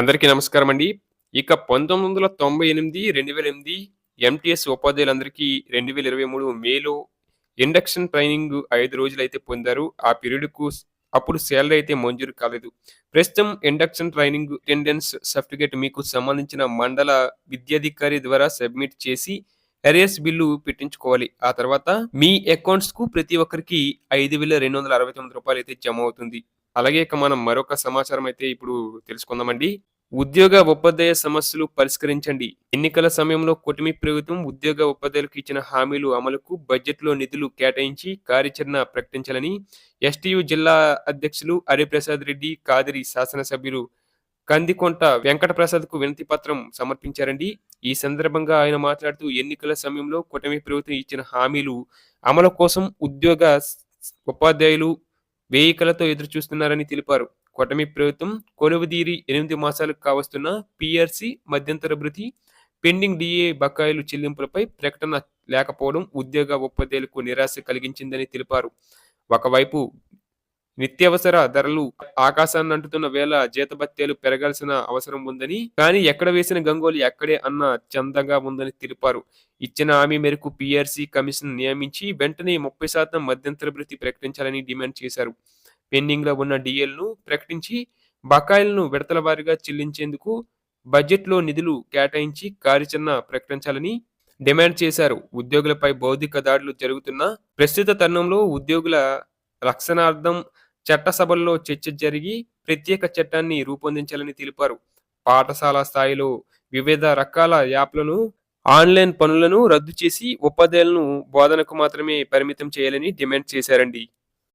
అందరికీ నమస్కారం అండి. ఇక 1998, 2008 ఎంటీఎస్ ఉపాధ్యాయులందరికీ 2023 మేలో ఇండక్షన్ ట్రైనింగ్ ఐదు రోజులు అయితే పొందారు. ఆ పీరియడ్‌కు అప్పుడు సాలరీ అయితే మంజూరు కాలేదు. ప్రస్తుతం ఇండక్షన్ ట్రైనింగ్ అటెండెన్స్ సర్టిఫికేట్ మీకు సంబంధించిన మండల విద్యాధికారి ద్వారా సబ్మిట్ చేసి అరియర్స్ బిల్లు పెట్టించుకోవాలి. ఆ తర్వాత మీ అకౌంట్స్‌కు ప్రతి ఒక్కరికి ఐదు వేల రెండు వందల అరవై తొమ్మిది రూపాయలు అయితే జమ అవుతుంది. అలాగే ఇక మనం మరొక సమాచారం అయితే ఇప్పుడు తెలుసుకుందామండి. ఉద్యోగ, ఉపాధ్యాయ సమస్యలు పరిష్కరించండి. ఎన్నికల సమయంలో కూటమి ప్రభుత్వం ఉద్యోగ, ఉపాధ్యాయులకు ఇచ్చిన హామీలు అమలుకు బడ్జెట్‌లో నిధులు కేటాయించి కార్యాచరణ ప్రకటించాలని ఎస్టీయూ జిల్లా అధ్యక్షులు హరిప్రసాద్ రెడ్డి, కాదిరి శాసనసభ్యులు కందికొంట వెంకటప్రసాద్‌కు వినతి పత్రం సమర్పించారండి. ఈ సందర్భంగా ఆయన మాట్లాడుతూ ఎన్నికల సమయంలో కూటమి ప్రభుత్వం ఇచ్చిన హామీలు అమలు కోసం ఉద్యోగ, ఉపాధ్యాయులు వేయికలతో ఎదురుచూస్తున్నారని తెలిపారు. కూటమి ప్రభుత్వం కొలువుదీరి ఎనిమిది మాసాలకు కావస్తున్న పిఆర్సి మధ్యంతర భృతి, పెండింగ్ డీఏ బకాయిలు చెల్లింపులపై ప్రకటన లేకపోవడం ఉద్యోగ, ఉపాధ్యాయులకు నిరాశ కలిగించిందని తెలిపారు. ఒకవైపు నిత్యావసర ధరలు ఆకాశాన్ని అంటుతున్న వేళ జీతభత్యాలు పెరగాల్సిన అవసరం ఉందని, కానీ ఎక్కడ వేసిన గంగోలి అక్కడే అన్న చందంగా ఉందని తెలిపారు. ఇచ్చిన హామీ మేరకు పీఆర్సీ కమిషన్ నియమించి వెంటనే 30% మధ్యంతర భృతి ప్రకటించాలని డిమాండ్ చేశారు. పెండింగ్లో ఉన్న డిఎల్ను ప్రకటించి బకాయిలను విడతల వారీగా చెల్లించేందుకు బడ్జెట్‌లో నిధులు కేటాయించి కార్యాచరణ ప్రకటించాలని డిమాండ్ చేశారు. ఉద్యోగులపై బౌద్ధిక దాడులు జరుగుతున్న ప్రస్తుత తరుణంలో ఉద్యోగుల రక్షణార్థం చట్టసభల్లో చర్చ జరిగి ప్రత్యేక చట్టాన్ని రూపొందించాలని తెలిపారు. పాఠశాల స్థాయిలో వివిధ రకాల యాప్‌లను, ఆన్‌లైన్ పనులను రద్దు చేసి ఉపాధ్యాయులను బోధనకు మాత్రమే పరిమితం చేయాలని డిమాండ్ చేశారండి.